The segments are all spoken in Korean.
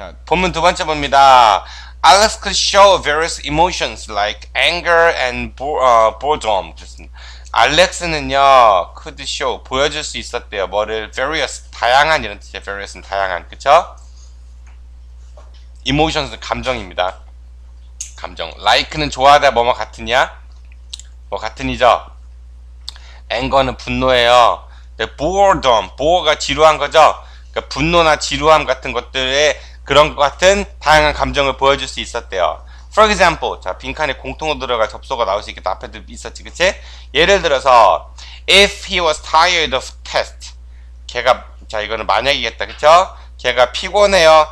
자, 본문 두 번째 봅니다. Alex could show various emotions like anger and bo, 어, boredom. 그렇습니다. 알렉스는요, could show, 보여줄 수 있었대요. 뭐를, various, 다양한 이런 뜻이에요. various는 다양한, 그쵸? emotions는 감정입니다. 감정. like는 좋아하다 뭐뭐 같으냐? 뭐 같으니죠? anger는 분노예요. 근데 boredom, bore가 지루한 거죠? 그러니까 분노나 지루함 같은 것들에 그런 것 같은 다양한 감정을 보여줄 수 있었대요. For example, 자 빈칸에 공통으로 들어갈 접속어가 나올 수 있겠다. 앞에도 있었지, 그치? 예를 들어서 if he was tired of test, 걔가 자 이거는 만약이겠다, 그쵸? 걔가 피곤해요.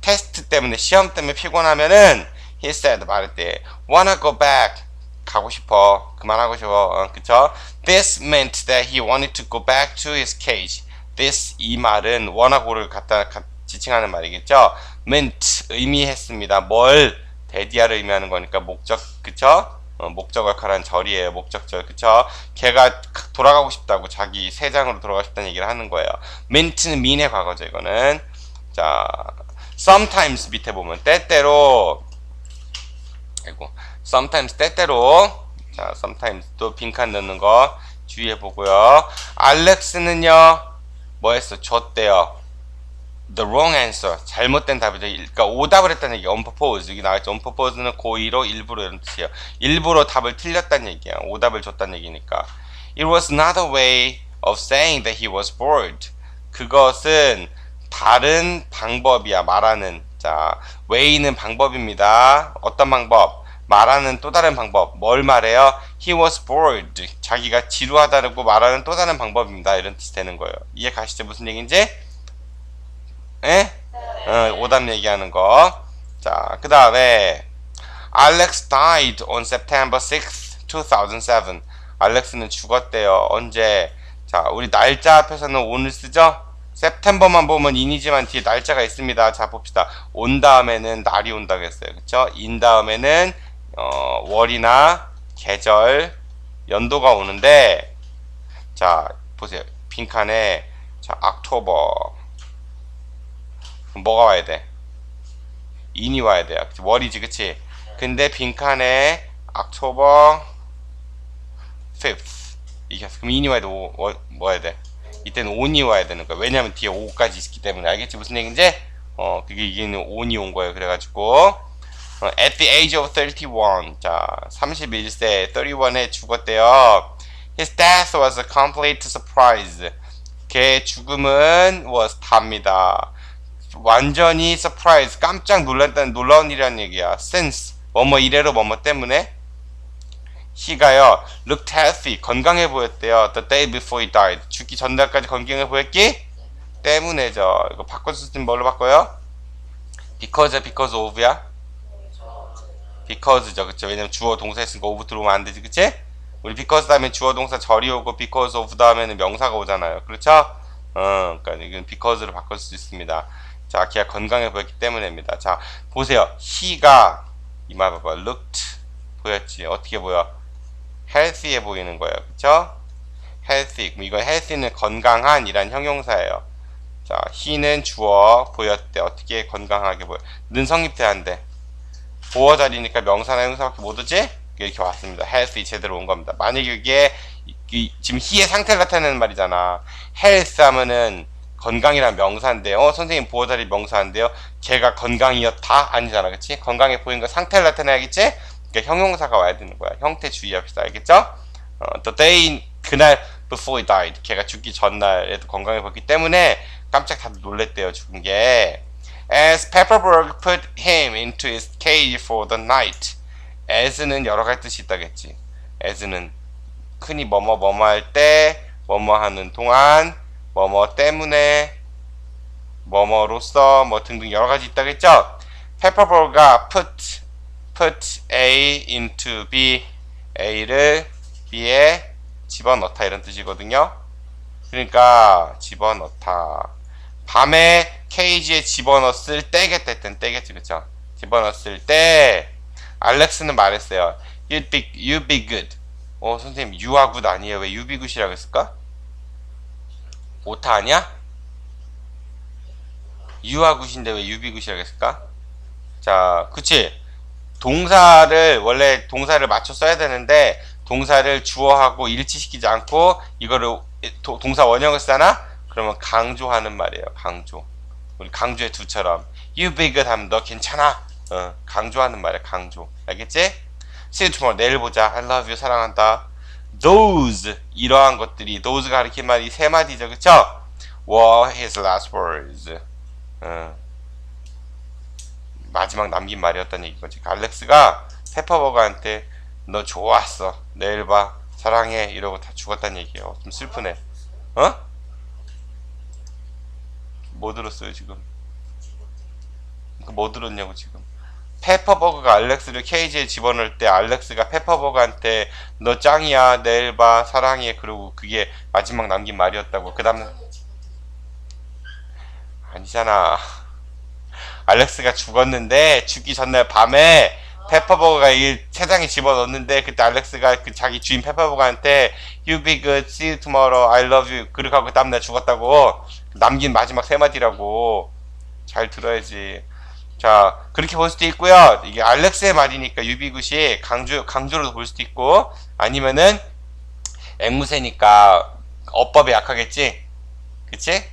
테스트 때문에 시험 때문에 피곤하면은 he said 말했대. wanna go back 가고 싶어. 그만하고 싶어. 어, 그쵸? This meant that he wanted to go back to his cage. This 이 말은 원하고를 갖다 가- 지칭하는 말이겠죠. meant 의미했습니다. 뭘 대디아를 의미하는 거니까 목적 그쵸? 어, 목적 역할한 절이에요. 목적절 그쵸? 걔가 돌아가고 싶다고 자기 세장으로 돌아가고 싶다는 얘기를 하는 거예요. meant는 mean의 과거죠. 이거는 자 sometimes 밑에 보면 때때로 아이고 sometimes 때때로 자 sometimes 또 빈칸 넣는 거 주의해 보고요 알렉스는요 뭐 했어 줬대요 the wrong answer 잘못된 답이죠 그러니까 오답을 했다는 얘기 on purpose 여기 나와있죠. on purpose는 고의로 일부러 이런 뜻이에요. 일부러 답을 틀렸다는 얘기야. 오답을 줬다는 얘기니까. It was another way of saying that he was bored. 그것은 다른 방법이야. 말하는. 자 way는 방법입니다. 어떤 방법? 말하는 또 다른 방법. 뭘 말해요? He was bored. 자기가 지루하다고 말하는 또 다른 방법입니다. 이런 뜻이 되는 거예요. 이해 가시죠? 무슨 얘기인지 예? 어, 오답 얘기하는 거 자 그 다음에 Alex died on September 6th 2007 알렉스는 죽었대요. 언제? 자 우리 날짜 앞에서는 오늘 쓰죠? September만 보면 인이지만 뒤에 날짜가 있습니다. 자 봅시다. 온 다음에는 날이 온다고 했어요. 그쵸? 인 다음에는 어, 월이나 계절 연도가 오는데 자 보세요. 빈칸에 자 october 뭐가 와야 돼? 인이 와야 돼요 월이지 그치? 근데 빈칸에 october 5th 이게 그럼 인이 와야 돼. 오, 뭐, 뭐 해야 돼? 이때는 온이 와야 되는 거야. 왜냐면 뒤에 5까지 있기 때문에. 알겠지? 무슨 얘기인지? 어 그게 이게는 온이 온 거예요. 그래가지고. 어, at the age of 31 자 31세 31에 죽었대요. His death was a complete surprise. 걔 죽음은 was 답니다 완전히 surprise 깜짝 놀랐다는 놀라운 일이라는 얘기야. Since 뭐뭐 이래로 뭐뭐 때문에. He가요 looked healthy 건강해 보였대요. The day before he died. 죽기 전날까지 건강해 보였기 때문에죠. 이거 바꿔서 쓰면 뭘로 바꿔요? because because of야? Because죠. 그쵸? 왜냐면 주어 동사 했으니까 of 들어오면 안 되지. 그치? 우리 because 다음에 주어 동사 절이 오고 because of 다음에는 명사가 오잖아요. 그렇죠? 어 그러니까 이건 because로 바꿀 수 있습니다 자 걔가 건강해 보였기 때문입니다 자 보세요 he가 이말 봐봐 looked 보였지 어떻게 보여 healthy해 보이는 거예요. 그쵸? healthy. 그럼 이거 healthy는 건강한 이란 형용사예요. 자, he는 주어 보였대. 어떻게 건강하게 보여? 는 성립돼야 한대. 보어 자리니까 명사나 형용사밖에 못 오지? 이렇게 왔습니다. healthy 제대로 온 겁니다. 만약에 이게 이- 이- 지금 he의 상태를 나타내는 말이잖아. health 하면은 건강이란 명사인데요. 어, 선생님 보어 자리 명사인데요. 걔가 건강이었다? 아니잖아. 그치? 건강해 보이는 거 상태를 나타내야겠지? 그러니까 형용사가 와야 되는 거야. 형태 주의합시다. 알겠죠? 어, the day 그날 before he died. 걔가 죽기 전날에도 건강해 보였기 때문에 깜짝 다들 놀랬대요. 죽은 게. As Pepperberg put him into his cage for the night. as는 여러 가지 뜻이 있다겠지. as는 흔히 뭐뭐 뭐뭐 할 때, 뭐뭐 하는 동안, 뭐뭐 때문에, 뭐뭐로서 뭐 등등 여러 가지 있다겠죠. Pepperberg가 put put A into B, A를 B에 집어넣다 이런 뜻이거든요. 그러니까 집어넣다. 밤에 케이지에 집어넣었을 때겠다 했던 때겠지 그쵸? 집어넣었을 때 알렉스는 말했어요. You'd be, you be good. 어 선생님 you are good 아니에요. 왜 you be good이라고 했을까? 오타 아니야? 유아굿인데 왜 유비굿이라고 했을까? 자, 그치? 동사를, 원래 동사를 맞춰 써야 되는데, 동사를 주어하고 일치시키지 않고, 이거를 도- 동사 원형을 쓰잖아? 그러면 강조하는 말이에요, 강조. 우리 강조의 두처럼. Good 하면 너 괜찮아. 어, 강조하는 말이야, 강조. 알겠지? See you tomorrow. 내일 보자. I love you. 사랑한다. Those. 이러한 것들이, those가 가리킨 말이 세 마디죠, 그쵸? were his last words. 어. 마지막 남긴 말이었다는 얘기인 거지. 알렉스가 페퍼버거한테 너 좋았어. 내일 봐. 사랑해. 이러고 다 죽었다는 얘기예요. 좀 슬프네. 어? 뭐 들었어요, 지금? 그뭐 들었냐고, 지금. 페퍼버거가 알렉스를 케이지에 집어넣을 때 알렉스가 페퍼버거한테 너 짱이야. 내일 봐. 사랑해. 그러고 그게 마지막 남긴 말이었다고. 그 다음에 아니잖아. 알렉스가 죽었는데 죽기 전날 밤에 페퍼버거가 이 세상에 집어넣는데 그때 알렉스가 그 자기 주인 페퍼버거한테 You be good, see you tomorrow, I love you 그렇게 하고 그 다음날 죽었다고 남긴 마지막 세 마디라고 잘 들어야지 자 그렇게 볼 수도 있고요 이게 알렉스의 말이니까 유비굿이 강조, 강조로 볼 수도 있고 아니면은 앵무새니까 어법에 약하겠지 그치?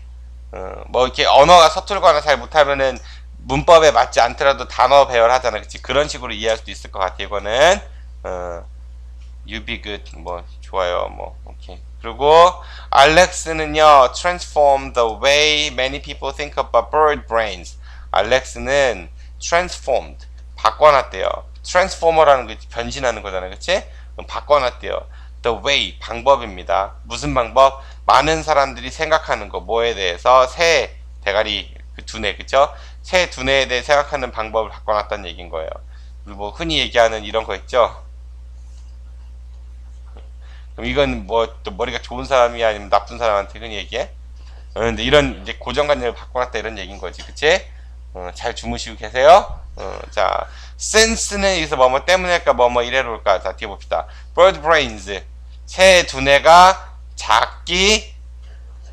어, 뭐 이렇게 언어가 서툴거나 잘 못하면은 문법에 맞지 않더라도 단어 배열하잖아, 그치? 그런 식으로 이해할 수도 있을 것 같아. 이거는 어, good 뭐 좋아요, 뭐 오케이. 그리고 알렉스는요, transform the way many people think about bird brains. 알렉스는 transformed 바꿔놨대요. transformer라는 거 변신하는 거잖아요, 그치? 그럼 바꿔놨대요. the way 방법입니다. 무슨 방법? 많은 사람들이 생각하는 거 뭐에 대해서 새 대가리 그 두뇌 그쵸? 새 두뇌에 대해 생각하는 방법을 바꿔놨다는 얘기인 거예요. 뭐 흔히 얘기하는 이런 거 있죠? 그럼 이건 뭐 또 머리가 좋은 사람이 아니면 나쁜 사람한테 흔히 얘기해? 어, 근데 이런 이제 고정관념을 바꿔놨다 이런 얘기인 거지, 그치? 어, 잘 주무시고 계세요? 어, 자, sense는 여기서 뭐뭐 때문일까 뭐뭐 이래로 올까? 자, 뒤에 봅시다. bird brains. 새 두뇌가 작기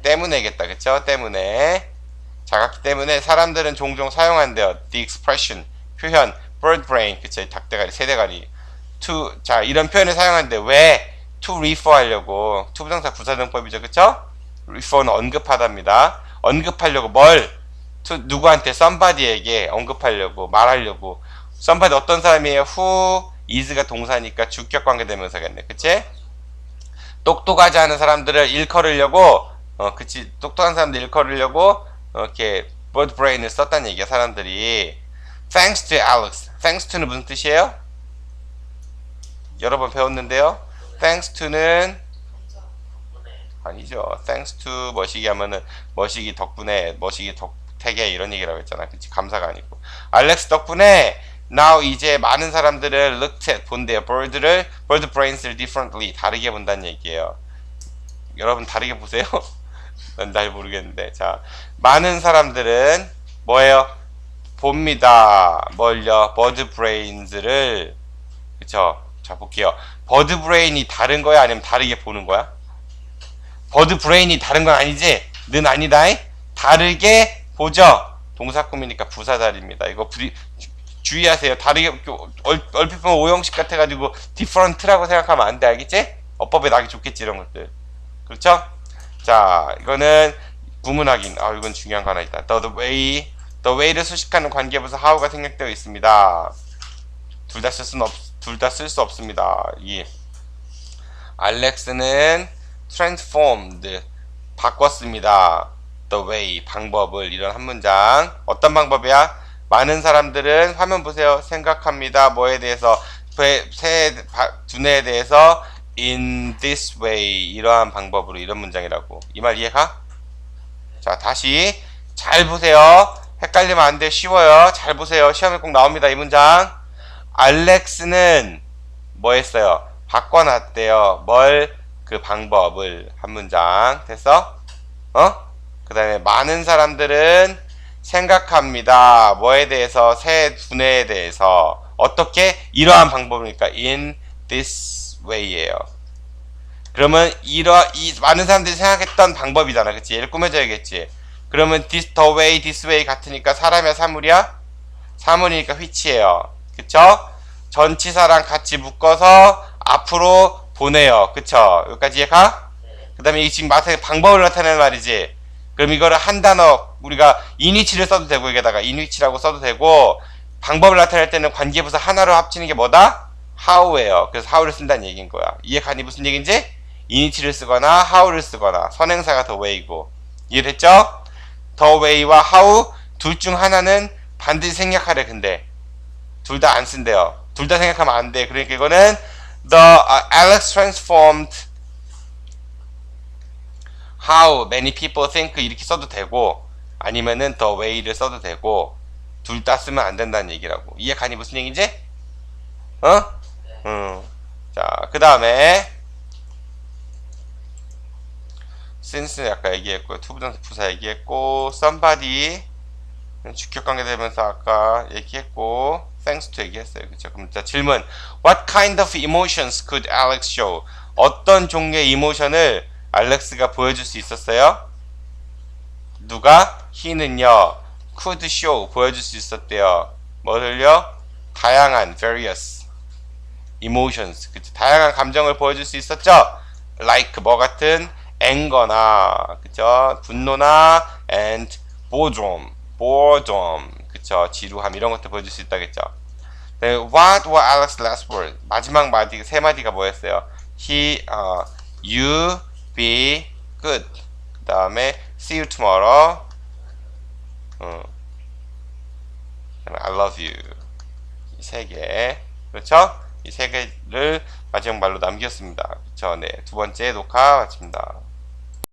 때문에겠다, 그쵸? 때문에. 작았기 때문에 사람들은 종종 사용한대요. The expression, 표현, bird brain, 그쵸? 닭대가리, 새대가리. to, 자, 이런 표현을 사용하는데 왜? to refer 하려고. to 부정사 부사등법이죠, 그쵸? refer는 언급하답니다. 언급하려고 뭘? 누구한테? somebody에게 언급하려고, 말하려고. somebody 어떤 사람이에요? who is가 동사니까 주격 관계 대명사겠네, 그치? 똑똑하지 않은 사람들을 일컬으려고, 어, 그치? 똑똑한 사람들 일컬으려고, 어, 이렇게, bird brain을 썼다는 얘기야, 사람들이. thanks to Alex. thanks to는 무슨 뜻이에요? 여러 번 배웠는데요. thanks to는 아니죠. thanks to 머시기 하면은 머시기 덕분에 머시기 덕 택에 이런 얘기라고 했잖아. 그치? 감사가 아니고. 알렉스 덕분에 now 이제 많은 사람들을 looked at 본대요. bird를 bird brains를 differently 다르게 본다는 얘기예요. 여러분 다르게 보세요. 난 잘 모르겠는데. 자, 많은 사람들은 뭐예요? 봅니다. 뭘요? bird brains를 그쵸? 자 볼게요. 버드 브레인이 다른 거야? 아니면 다르게 보는 거야? 버드 브레인이 다른 건 아니지? 는 아니다. 다르게 보죠. 동사꿈이니까 부사자리입니다. 이거 부리, 주- 주의하세요. 다르게 얼, 얼핏 보면 오형식 같아가지고 different라고 생각하면 안 돼. 알겠지? 어법에 나기 좋겠지 이런 것들. 그렇죠? 자, 이거는 구문 확인. 아, 이건 중요한 거 하나 있다. The, way, the way를 수식하는 관계부사 how가 생략되어 있습니다. 둘 다 쓸 수는 없, 둘 다 쓸 수 없습니다. 이 알렉스는 transformed 바꿨습니다. The way 방법을 이런 한 문장 어떤 방법이야? 많은 사람들은 화면 보세요. 생각합니다. 뭐에 대해서 새- 두뇌에 대해서 in this way 이러한 방법으로 이런 문장이라고 이 말 이해가? 자 다시 잘 보세요. 헷갈리면 안 돼. 쉬워요. 잘 보세요. 시험에 꼭 나옵니다. 이 문장. 알렉스는 뭐 했어요? 바꿔놨대요. 뭘? 그 방법을 한 문장 됐어? 어? 그 다음에 많은 사람들은 생각합니다. 뭐에 대해서? 새 두뇌에 대해서. 어떻게? 이러한 방법이니까 in this way예요. 그러면 이러 이 많은 사람들이 생각했던 방법이잖아. 그치? 얘를 꾸며줘야겠지. 그러면 this the way this way 같으니까 사람이야 사물이야? 사물이니까 which예요. 그쵸? 전치사랑 같이 묶어서 앞으로 보내요. 그쵸? 여기까지 이해가? 그 다음에 이 지금 마태 방법을 나타내는 말이지. 그럼 이거를 한 단어 우리가 인위치를 써도 되고 여기다가 인위치라고 써도 되고 방법을 나타낼 때는 관계부사 하나로 합치는 게 뭐다? how예요. 그래서 how를 쓴다는 얘기인 거야. 이해 가니 무슨 얘기인지? 인위치를 쓰거나 how를 쓰거나 선행사가 the way고 이해됐죠? the way와 how 둘 중 하나는 반드시 생략하래 근데 둘 다 안 쓴대요. 둘 다 생각하면 안 돼. 그러니까 이거는 the uh, Alex transformed how many people think 이렇게 써도 되고 아니면은 the way를 써도 되고 둘 다 쓰면 안 된다는 얘기라고. 이해 가니 무슨 얘기인지? 어? 음. 자, 그 다음에 since 아까 얘기했고 투부정사 부사 얘기했고 somebody 주격 관계 되면서 아까 얘기했고 thanks to 얘기했어요. 그쵸? 그럼 자 질문 What kind of emotions could Alex show? 어떤 종류의 이모션을 알렉스가 보여줄 수 있었어요? 누가? he는요 could show 보여줄 수 있었대요. 뭐를요? 다양한 various emotions 그쵸? 다양한 감정을 보여줄 수 있었죠? like 뭐 같은 anger나 그쵸? 분노나 and boredom boredom 그쵸? 지루함 이런 것들 보여줄 수 있다겠죠? 네, what were Alex's last word? 마지막 마디 세 마디가 뭐였어요? He, uh, you be good. 그 다음에 see you tomorrow. 어. 그다음에 I love you. 이 세 개. 그렇죠? 이 세 개를 마지막 말로 남겼습니다. 그렇죠? 네. 두 번째 녹화 마칩니다.